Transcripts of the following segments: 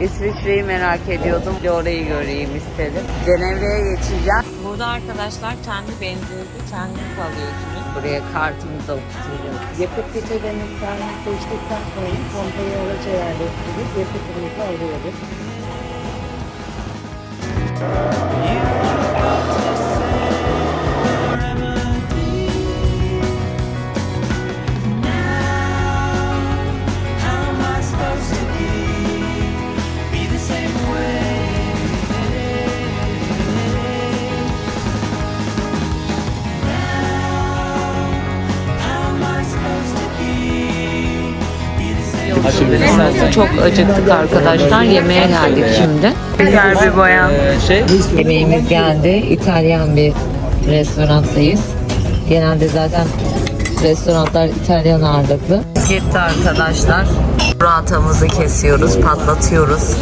İsviçre'yi merak ediyordum. Bir orayı göreyim istedim. Cenevre'ye geçeceğim. Burada arkadaşlar kendi benzininizi kendiniz alıyorsunuz. Buraya kartımızı okutuyoruz. Yakıt geçeden miktarını seçtikten sonra pompayı araca yerleştirip yakıtımızı alıyoruz. Same Çok acıktık arkadaşlar. Yemeğe geldik şimdi. Güzel bir bayan. şey Yemeğimiz geldi. İtalyan bir restoranttayız. Genelde zaten restoranlar İtalyan ağırlıklı. Gitti arkadaşlar. Rahatamızı kesiyoruz, patlatıyoruz.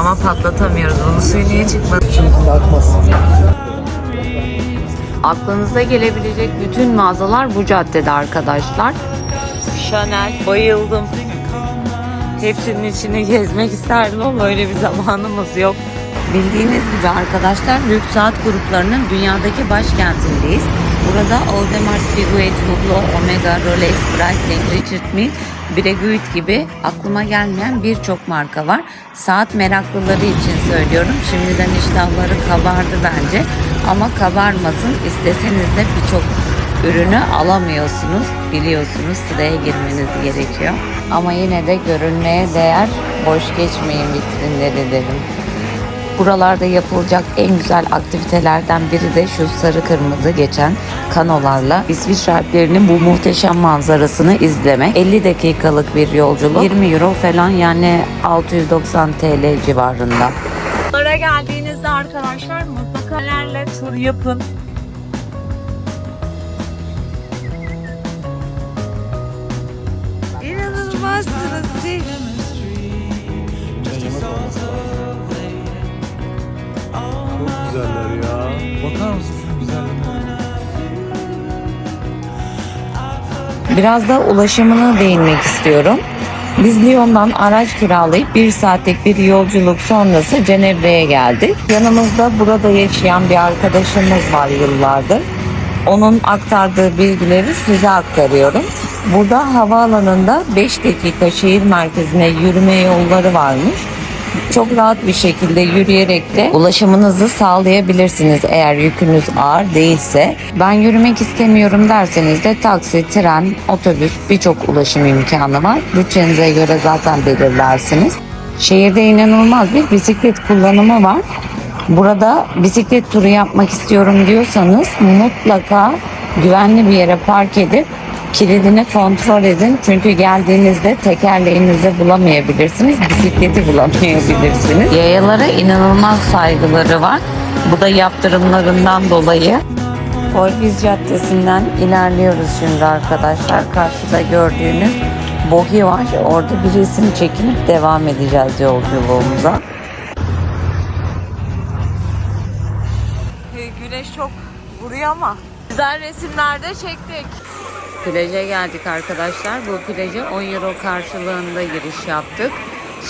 Ama patlatamıyoruz. Bunun suyu niye çıkmadı? Şimdi akmaz. Aklınıza gelebilecek bütün mağazalar bu caddede arkadaşlar. Chanel bayıldım. Hepsinin içini gezmek isterdim ama öyle bir zamanımız yok. Bildiğiniz gibi arkadaşlar büyük saat gruplarının dünyadaki başkentindeyiz. Burada Audemars Piguet, Hublot, Omega, Rolex, Breitling, Richard Mille, Breguet gibi aklıma gelmeyen birçok marka var. Saat meraklıları için söylüyorum. Şimdiden iştahları kabardı bence. Ama kabarmasın. İsteseniz de birçok ürünü alamıyorsunuz. Biliyorsunuz sıraya girmeniz gerekiyor. Ama yine de görünmeye değer. Boş geçmeyin vitrinleri derim. Buralarda yapılacak en güzel aktivitelerden biri de şu sarı kırmızı geçen kanolarla İsviçre Alplerinin bu muhteşem manzarasını izlemek. 50 dakikalık bir yolculuk. 20 euro falan yani 690 TL civarında. Bunlara geldiğinizde arkadaşlar mutlaka tur yapın. İnanılmazsınız siz. Çok güzeller ya. Bakar mısın şu güzelliğine? Biraz da ulaşımına değinmek istiyorum. Biz Lyon'dan araç kiralayıp bir saatlik bir yolculuk sonrası Cenevre'ye geldik. Yanımızda burada yaşayan bir arkadaşımız var yıllardır. Onun aktardığı bilgileri size aktarıyorum. Burada havaalanında 5 dakika şehir merkezine yürüme yolları varmış. Çok rahat bir şekilde yürüyerek de ulaşımınızı sağlayabilirsiniz eğer yükünüz ağır değilse. Ben yürümek istemiyorum derseniz de taksi, tren, otobüs birçok ulaşım imkanı var. Bütçenize göre zaten belirlersiniz. Şehirde inanılmaz bir bisiklet kullanımı var. Burada bisiklet turu yapmak istiyorum diyorsanız mutlaka güvenli bir yere park edip kilidini kontrol edin. Çünkü geldiğinizde tekerleğinizi bulamayabilirsiniz. Bisikleti bulamayabilirsiniz. Yayalara inanılmaz saygıları var. Bu da yaptırımlarından dolayı. Polviz Caddesi'nden ilerliyoruz şimdi arkadaşlar. Karşıda gördüğünüz Bohi var. Orada bir resim çekinip devam edeceğiz yolculuğumuza. Güneş çok vuruyor ama güzel resimlerde çektik. Plaja geldik arkadaşlar. Bu plaja 10 euro karşılığında giriş yaptık.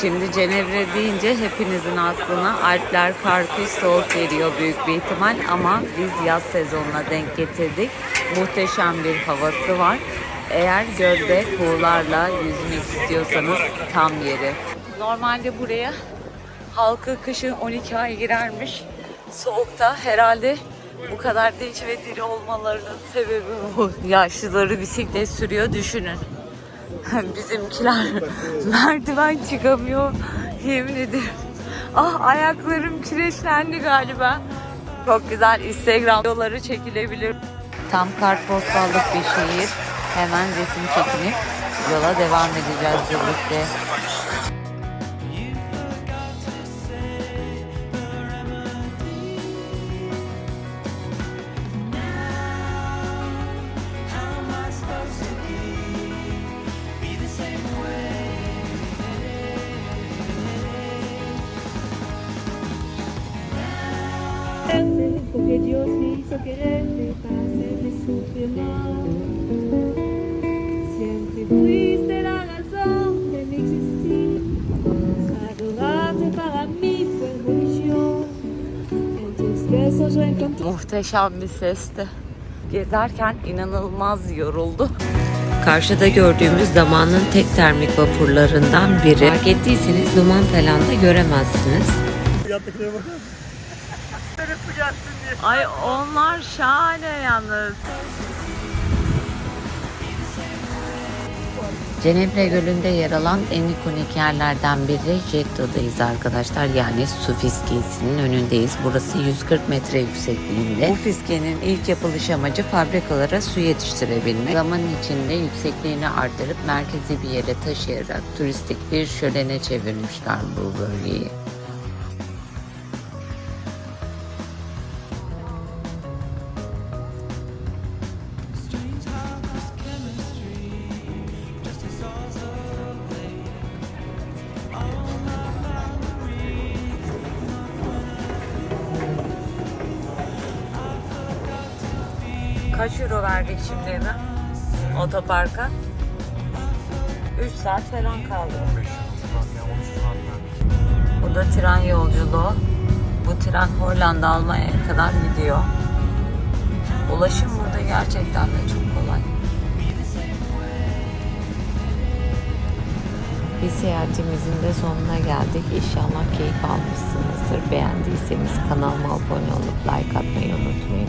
Şimdi Cenevre deyince hepinizin aklına Alpler, kar, kış, soğuk geliyor büyük bir ihtimal ama biz yaz sezonuna denk getirdik. Muhteşem bir havası var. Eğer gölde kuğularla yüzmek istiyorsanız tam yeri. Normalde buraya halkı kışın 12 ay girermiş. Soğukta herhalde bu kadar dinç ve diri olmalarının sebebi bu. Yaşlıları bisiklet sürüyor düşünün. Bizimkiler merdiven çıkamıyor. Yemin ederim. Ah ayaklarım kireçlendi galiba. Çok güzel Instagram videoları çekilebilir. Tam kartpostallık bir şehir. Hemen resim çekinip yola devam edeceğiz birlikte. Muhteşem bir sesti. Gezerken inanılmaz yoruldu. Karşıda gördüğümüz zamanın tek termik vapurlarından biri. Fark ettiyseniz duman falan da göremezsiniz. Ay onlar şahane yalnız. Cenevre Gölü'nde yer alan en ikonik yerlerden biri Jetto'dayız arkadaşlar. Yani su fiskiyesinin önündeyiz. Burası 140 metre yüksekliğinde. Bu fiskenin ilk yapılış amacı fabrikalara su yetiştirebilmek. Zaman içinde yüksekliğini artırıp merkezi bir yere taşıyarak turistik bir şölene çevirmişler bu bölgeyi. Kaç euro verdik şimdi eve? Otoparka? 3 saat falan kaldı. 15 saat ya 13 saat. Bu da tren yolculuğu. Bu tren Hollanda Almanya'ya kadar gidiyor. Ulaşım burada gerçekten de çok kolay. Bir seyahatimizin de sonuna geldik. İnşallah keyif almışsınızdır. Beğendiyseniz kanalıma abone olup like atmayı unutmayın.